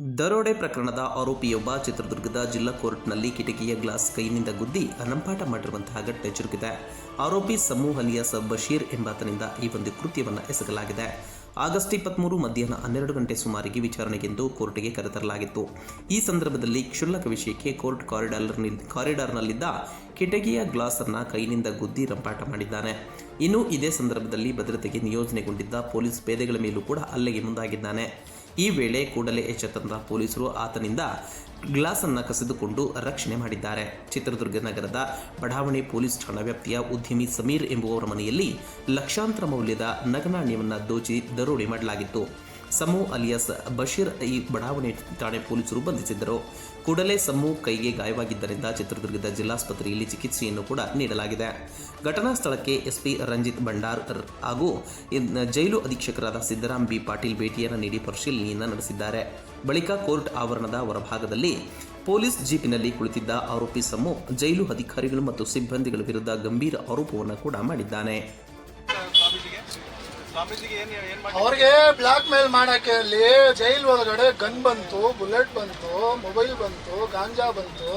ದರೋಡೆ ಪ್ರಕರಣದ ಆರೋಪಿಯೊಬ್ಬ ಚಿತ್ರದುರ್ಗದ ಜಿಲ್ಲಾ ಕೋರ್ಟ್ನಲ್ಲಿ ಕಿಟಕಿಯ ಗ್ಲಾಸ್ ಕೈನಿಂದ ಗುದ್ದಿ ಅನಂಪಾಟ ಮಾಡಿರುವಂತಹ ಘಟನೆ ಚುರುಕಿದೆ. ಆರೋಪಿ ಸಮೂಹ ಅಲಿಯಾಸ್ ಬಶೀರ್ ಎಂಬಾತನಿಂದ ಈ ಒಂದು ಕೃತ್ಯವನ್ನು ಎಸಗಲಾಗಿದೆ. ಆಗಸ್ಟ್ ಇಪ್ಪತ್ತ್ಮೂರು ಮಧ್ಯಾಹ್ನ ಹನ್ನೆರಡು ಗಂಟೆ ಸುಮಾರಿಗೆ ವಿಚಾರಣೆಗೆಂದು ಕೋರ್ಟ್ಗೆ ಕರೆತರಲಾಗಿತ್ತು ಈ ಸಂದರ್ಭದಲ್ಲಿ ಕ್ಷುಲ್ಲಕ ವಿಷಯಕ್ಕೆ ಕೋರ್ಟ್ ಕಾರಿಡಾರ್ನಲ್ಲಿ ಕಾರಿಡಾರ್ನಲ್ಲಿದ್ದ ಕಿಟಕಿಯ ಗ್ಲಾಸ್ ಅನ್ನ ಕೈನಿಂದ ಗುದ್ದಿ ರಂಪಾಟ ಮಾಡಿದ್ದಾನೆ. ಇನ್ನು ಇದೇ ಸಂದರ್ಭದಲ್ಲಿ ಭದ್ರತೆಗೆ ನಿಯೋಜನೆಗೊಂಡಿದ್ದ ಪೊಲೀಸ್ ಪೇದೆಗಳ ಮೇಲೂ ಕೂಡ ಹಲ್ಲೆಗೆ ಮುಂದಾಗಿದ್ದಾನೆ. ಈ ವೇಳೆ ಕೂಡಲೇ ಎಚ್ಚೆತ್ತಂತಹ ಪೊಲೀಸರು ಆತನಿಂದ ಗ್ಲಾಸ್ ಅನ್ನು ಕಸಿದುಕೊಂಡು ರಕ್ಷಣೆ ಮಾಡಿದ್ದಾರೆ. ಚಿತ್ರದುರ್ಗ ನಗರದ ಬಡಾವಣೆ ಪೊಲೀಸ್ ಠಾಣಾ ವ್ಯಾಪ್ತಿಯ ಉದ್ಯಮಿ ಸಮೀರ್ ಎಂಬುವವರ ಮನೆಯಲ್ಲಿ ಲಕ್ಷಾಂತರ ಮೌಲ್ಯದ ನಗನಾಣ್ಯವನ್ನು ದೋಚಿ ದರೋಡೆ ಮಾಡಲಾಗಿತ್ತು. ಸಮೂ ಅಲಿಯಾಸ್ ಬಶೀರ್ ಈ ಬಡಾವಣೆ ಠಾಣೆ ಪೊಲೀಸರು ಬಂಧಿಸಿದ್ದರು. ಕೂಡಲೇ ಸಮು ಕೈಗೆ ಗಾಯವಾಗಿದ್ದರಿಂದ ಚಿತ್ರದುರ್ಗದ ಜಿಲ್ಲಾಸ್ಪತ್ರೆಯಲ್ಲಿ ಚಿಕಿತ್ಸೆಯನ್ನು ಕೂಡ ನೀಡಲಾಗಿದೆ. ಘಟನಾ ಸ್ಥಳಕ್ಕೆ ಎಸ್ಪಿ ರಂಜಿತ್ ಭಂಡಾರ್ ಹಾಗೂ ಜೈಲು ಅಧೀಕ್ಷಕರಾದ ಸಿದ್ದರಾಮ್ ಬಿ ಪಾಟೀಲ್ ಭೇಟಿಯನ್ನು ನೀಡಿ ಪರಿಶೀಲನೆಯನ್ನು ನಡೆಸಿದ್ದಾರೆ. ಬಳಿಕ ಕೋರ್ಟ್ ಆವರಣದ ಹೊರಭಾಗದಲ್ಲಿ ಪೊಲೀಸ್ ಜೀಪಿನಲ್ಲಿ ಕುಳಿತಿದ್ದ ಆರೋಪಿ ಸಮು ಜೈಲು ಅಧಿಕಾರಿಗಳು ಮತ್ತು ಸಿಬ್ಬಂದಿಗಳ ವಿರುದ್ಧ ಗಂಭೀರ ಆರೋಪವನ್ನು ಕೂಡ ಮಾಡಿದ್ದಾನೆ. ಅವ್ರಿಗೆ ಬ್ಲಾಕ್ ಮೇಲ್ ಮಾಡಕ್ಕೆ ಅಲ್ಲಿ ಜೈಲ್ ಒಳಗಡೆ ಗನ್ ಬಂತು ಬುಲೆಟ್ ಬಂತು ಮೊಬೈಲ್ ಬಂತು, ಗಾಂಜಾ ಬಂತು.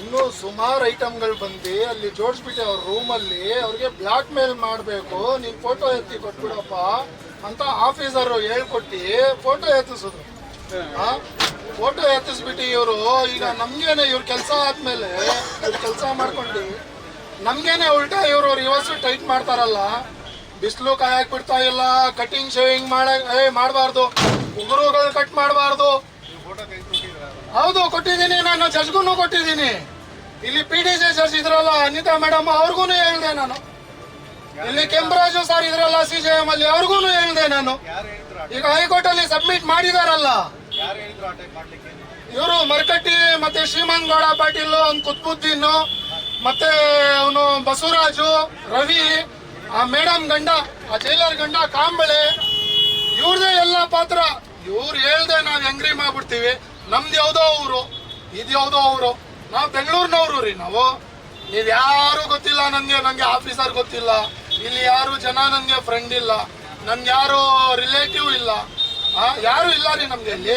ಇನ್ನೂ ಸುಮಾರು ಐಟಮ್ಗಳು ಬಂದು ಅಲ್ಲಿ ಜೋಡಿಸ್ಬಿಟ್ಟೆ ಅವ್ರ ರೂಮಲ್ಲಿ ಅವ್ರಿಗೆ ಬ್ಲಾಕ್ ಮೇಲ್ ಮಾಡಬೇಕು ನೀವು ಫೋಟೋ ಎತ್ತಿ ಕೊಟ್ಬಿಡಪ್ಪ ಅಂತ ಆಫೀಸರ್ ಹೇಳ್ಕೊಟ್ಟು ಫೋಟೋ ಎತ್ತಿಸಿದ್ರು. ಫೋಟೋ ಎತ್ತಿಸ್ಬಿಟ್ಟು ಇವರು, ಈಗ ನಮ್ಗೇನೆ ಇವ್ರ ಕೆಲಸ ಆದ್ಮೇಲೆ ಕೆಲಸ ಮಾಡ್ಕೊಂಡು, ನಮ್ಗೇನೆ ಉಲ್ಟಾ ಇವರು ರಿವರ್ಸ್ ಟೈಟ್ ಮಾಡ್ತಾರಲ್ಲ ಬಿಸಿಲು ಕಾಯಕ್ ಬಿಡ್ತಾ ಇಲ್ಲ ಕಟಿಂಗ್ ಶೇವಿಂಗ್ ಮಾಡ ಮಾಡಬಾರ್ದು. ಉಗುರುಗಳು ಕಟ್ ಮಾಡಬಾರ್ದು. ಹೌದು ಕೊಟ್ಟಿದ್ದೀನಿ ನಾನು ಜಜ್ಗೂ ಕೊಟ್ಟಿದ್ದೀನಿ. ಇಲ್ಲಿ ಪಿ ಡಿ ಸಿ ಜಜ್ ಇದ್ರಲ್ಲ ಅನಿತಾ ಮೇಡಮ್ ಅವ್ರಿಗೂ ಹೇಳ್ದೆ ನಾನು. ಇಲ್ಲಿ ಕೆಂಪರಾಜು ಸರ್ ಇದ್ರಲ್ಲ ಸಿ ಜೆ ಎಂ ಅಲ್ಲಿ ಅವ್ರಿಗೂ ಹೇಳ್ದೆ ನಾನು. ಈಗ ಹೈಕೋರ್ಟ್ ಅಲ್ಲಿ ಸಬ್ಮಿಟ್ ಮಾಡಿದಾರಲ್ಲ ಇವರು ಮರಕಟ್ಟಿ ಮತ್ತೆ ಶ್ರೀಮಂತ್ ಗೌಡ ಪಾಟೀಲ್ ಅವ್ನು ಕುತ್ಬುದ್ದೀನ್ ಮತ್ತೆ ಅವನು ಬಸವರಾಜು ರವಿ ಆ ಮೇಡಮ್ ಗಂಡ, ಆ ಜೈಲರ್ ಗಂಡ, ಕಾಂಬಳೆ, ಇವ್ರದೇ ಎಲ್ಲ ಪಾತ್ರ. ಇವ್ರು ಹೇಳ್ದೆ ನಾವು ಹೆಂಗ್ರಿ ಮಾಡ್ಬಿಡ್ತೀವಿ. ನಮ್ದು ಯಾವ್ದೋ ಊರು, ಇದು ಯಾವುದೋ ಊರು. ನಾವು ಬೆಂಗಳೂರಿನವ್ರು ರೀ ನಾವು. ನೀವು ಯಾರು ಗೊತ್ತಿಲ್ಲ ನನಗೆ ನನಗೆ ಆಫೀಸರ್ ಗೊತ್ತಿಲ್ಲ. ಇಲ್ಲಿ ಯಾರು ಜನ ನನಗೆ ಫ್ರೆಂಡ್ ಇಲ್ಲ. ನನ್ಗೆ ಯಾರು ರಿಲೇಟಿವ್ ಇಲ್ಲ. ಯಾರು ಇಲ್ಲ ರೀ ನಮ್ಗೆ ಇಲ್ಲಿ.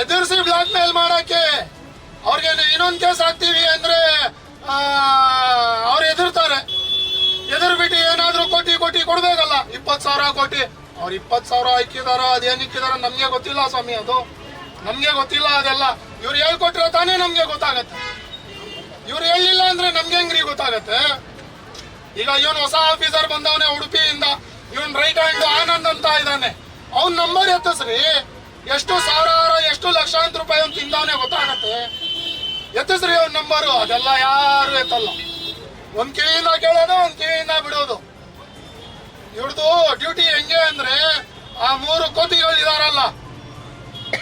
ಎದುರಿಸಿ ಬ್ಲಾಕ್ ಮೇಲ್ ಮಾಡಕ್ಕೆ. ಅವ್ರಿಗೆ ಇನ್ನೊಂದು ಕೇಸ್ ಹಾಕ್ತೀವಿ ಅಂದ್ರೆ ಬಿಟ್ಟು ಏನಾದ್ರೂ ಕೋಟಿ ಕೋಟಿ ಕೊಡ್ಬೇಕಲ್ಲ ಇಪ್ಪತ್ ಸಾವಿರ ಕೋಟಿ. ಅವ್ರ ಇಪ್ಪತ್ ಸಾವಿರ ಹಾಕಿದಾರ ಅದೇನ್ ಇಕ್ಕಿದಾರ ನಮ್ಗೆ ಗೊತ್ತಿಲ್ಲ ಸ್ವಾಮಿ ಅದು. ನಮ್ಗೆ ಗೊತ್ತಿಲ್ಲ ಅದೆಲ್ಲ. ಇವ್ರು ಹೇಳ್ಕೊಟ್ರೆ ತಾನೇ ನಮ್ಗೆ ಗೊತ್ತಾಗತ್ತೆ. ಇವ್ರು ಹೇಳಿಲ್ಲ ಅಂದ್ರೆ ನಮ್ಗೆ ಹೆಂಗ್ರಿ ಗೊತ್ತಾಗತ್ತೆ? ಈಗ ಇವನ್ ಹೊಸ ಆಫೀಸರ್ ಬಂದವನೇ ಉಡುಪಿಯಿಂದ, ಇವನ್ ರೈಟ್ ಹ್ಯಾಂಡ್ ಆನಂದ್ ಅಂತ ಇದ್ದಾನೆ. ಅವ್ನ ನಂಬರ್ ಎತ್ತಿಸ್ರಿ. ಎಷ್ಟು ಸಾವಿರಾರು, ಎಷ್ಟು ಲಕ್ಷಾಂತರ ರೂಪಾಯಿ ಅವ್ನು ತಿಂದವನೇ ಗೊತ್ತಾಗತ್ತೆ? ಎತ್ತಿಸ್ರಿ ಅವ್ನ ನಂಬರು ಅದೆಲ್ಲ ಯಾರು ಎತ್ತಲ್ಲ. ಒಂದ್ ಕಿವಿಯಿಂದ ಕೇಳೋದು, ಒಂದ್ ಕಿವಿಯಿಂದ ಬಿಡೋದು. ಇವ್ರದ್ದು ಡ್ಯೂಟಿ ಹೆಂಗೆ ಅಂದ್ರೆ ಆ ಮೂರು ಕೋತಿಗಳು ಇದಾರಲ್ಲ,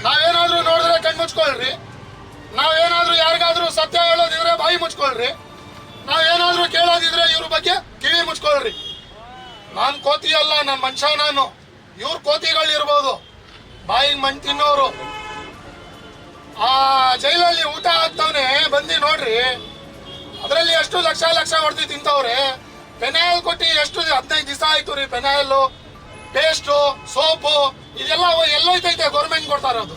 ನಾವೇನಾದ್ರೂ ನೋಡಿದ್ರೆ ಕಣ್ ಮುಚ್ಕೊಳ್ರಿ. ನಾವೇನಾದ್ರೂ ಯಾರಿಗಾದ್ರೂ ಸತ್ಯ ಹೇಳೋದಿದ್ರೆ ಬಾಯಿ ಮುಚ್ಕೊಳ್ರಿ. ನಾವೇನಾದ್ರೂ ಕೇಳೋದಿದ್ರೆ ಇವ್ರ ಬಗ್ಗೆ ಕಿವಿ ಮುಚ್ಕೊಳ್ರಿ. ನಾನ್ ಕೋತಿ ಅಲ್ಲ, ನನ್ ಮನುಷ್ಯ ನಾನು. ಇವ್ರ ಕೋತಿಗಳು ಇರ್ಬೋದು. ಬಾಯಿಗೆ ಮಣ್ ತಿನ್ನೋರು. ಆ ಜೈಲಲ್ಲಿ ಊಟ ಆಗ್ತವನೆ ಬಂದಿ ನೋಡ್ರಿ. ಅದರಲ್ಲಿ ಎಷ್ಟು ಲಕ್ಷ ಲಕ್ಷ ಹೊಡೆದು ತಿಂತವ್ರೆ? ಪೆನಾಯಲ್ ಕೊಟ್ಟು ಎಷ್ಟು ಹದಿನೈದು ದಿವಸ ಆಯ್ತು ರೀ ಪೆನಾಯಲ್ ಪೇಸ್ಟು ಸೋಪು ಇದೆಲ್ಲ ಎಲ್ಲೋಯ್ತೈತೆ ಗೌರ್ಮೆಂಟ್ ಕೊಡ್ತಾರೆ ಅದು.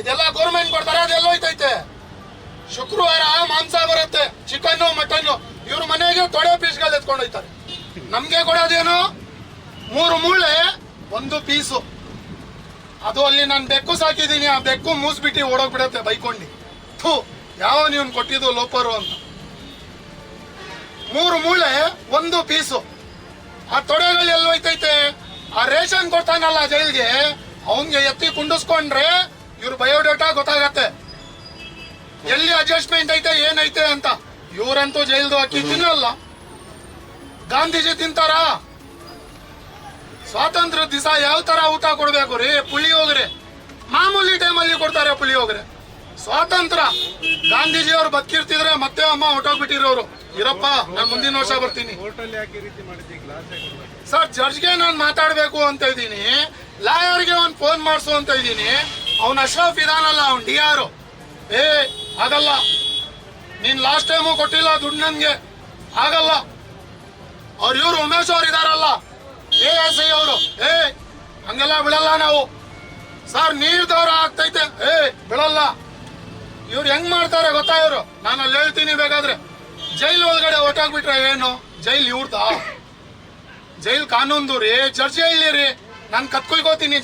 ಇದೆಲ್ಲ ಗೌರ್ಮೆಂಟ್ ಕೊಡ್ತಾರೆ ಅದು ಎಲ್ಲೋಯ್ತೈತೆ ಶುಕ್ರವಾರ ಮಾಂಸ ಬರುತ್ತೆ ಚಿಕನ್ ಮಟನ್ ಇವ್ರ ಮನೆಗೆ ತೊಡೆ ಪೀಸ್ಗಳು ಎತ್ಕೊಂಡು ಹೋಯ್ತಾರೆ ನಮ್ಗೆ ಕೊಡೋದೇನು? ಮೂರು ಮೂಳೆ, ಒಂದು ಪೀಸು. ಅದು ಅಲ್ಲಿ ನಾನು ಬೆಕ್ಕು ಸಾಕಿದ್ದೀನಿ, ಆ ಬೆಕ್ಕು ಮೂಸ್ಬಿಟ್ಟು ಓಡೋಗ್ಬಿಡತ್ತೆ ಬೈಕೊಂಡು. ಥೂ ಯಾವ ನೀವು ಕೊಟ್ಟಿದ್ದು ಲೋಪರು ಅಂತ. ಮೂರು ಮೂಳೆ ಒಂದು ಪೀಸು. ಆ ತೊಡೆಗಳು ಎಲ್ಲಿ ಹೋಯ್ತೈತೆ? ಆ ರೇಷನ್ ಕೊಡ್ತಾನಲ್ಲ ಜೈಲ್ಗೆ ಅವನ್ಗೆ ಎತ್ತಿ ಕುಂಡಿಸ್ಕೊಂಡ್ರೆ ಇವ್ರ ಬಯೋಡೇಟಾ ಗೊತ್ತಾಗತ್ತೆ. ಎಲ್ಲಿ ಅಡ್ಜಸ್ಟ್ಮೆಂಟ್ ಐತೆ ಏನೈತೆ ಅಂತ. ಇವರಂತೂ ಜೈಲ್ದು ಅಕ್ಕಿ ತಿನ್ನಲ್ಲ. ಗಾಂಧೀಜಿ ತಿಂತಾರ? ಸ್ವಾತಂತ್ರ್ಯ ದಿವಸ ಯಾವ ತರ ಊಟ ಕೊಡ್ಬೇಕು ರೀ? ಪುಳಿಯೋಗರೆ. ಮಾಮೂಲಿ ಟೈಮಲ್ಲಿ ಕೊಡ್ತಾರೆ ಪುಳಿಯೋಗರೆ. ಸ್ವಾತಂತ್ರ್ಯ. ಗಾಂಧೀಜಿ ಅವ್ರು ಬದುಕಿರ್ತಿದ್ರೆ ಮತ್ತೆ ಅಮ್ಮ ಹೊಟ್ಟೋಗ್ಬಿಟ್ಟಿರೋರು ಇರಪ್ಪ ನಾನು ಮುಂದಿನ ವರ್ಷ ಬರ್ತೀನಿ. ಸರ್ ಜಡ್ಜ್ಗೆ ನಾನು ಮಾತಾಡಬೇಕು ಅಂತ ಇದ್ದೀನಿ. ಲಾಯರ್ಗೆ ಒಂದು ಫೋನ್ ಮಾಡಿಸು ಅಂತ ಇದ್ದೀನಿ. ಅವನ ಅಶ್ರಫ್ ಇದಾನಲ್ಲ ಅವ್ನು ಡಿ ಆರ್. ಏ ಆಗಲ್ಲ ನೀನ್ ಲಾಸ್ಟ್ ಟೈಮು ಕೊಟ್ಟಿಲ್ಲ ದುಡ್ಡು ನನ್ಗೆ. ಆಗಲ್ಲ. ಅವ್ರ ಇವ್ರು ಉಮೇಶ್ ಅವ್ರು ಇದಾರಲ್ಲ. ಏ ಎಸ್ ಐ ಅವರು. ಏ ಹಂಗೆಲ್ಲ ಬಿಡಲ್ಲ ನಾವು. ಸರ್ ನೀರ್ ದೌರ ಆಗ್ತೈತೆ. ಏ ಬಿಡಲ್ಲ. ಇವ್ರು ಹೆಂಗ್ ಮಾಡ್ತಾರೆ ಗೊತ್ತಾ ಇವ್ರು? ನಾನು ಅಲ್ಲಿ ಹೇಳ್ತೀನಿ ಬೇಕಾದ್ರೆ. ಜೈಲ್ ಒಳಗಡೆ ಹೊಟ್ಟಾಗ್ಬಿಟ್ರೆ ಏನು? ಜೈಲ್ ಇವ್ರದ? ಜೈಲ್ ಕಾನೂನ್ದು ರೀ ಜಡ್ಜ್ ಹೇಳಿ ರೀ ನಾನು ಕತ್ಕೊಯ್ಕೋತೀನಿ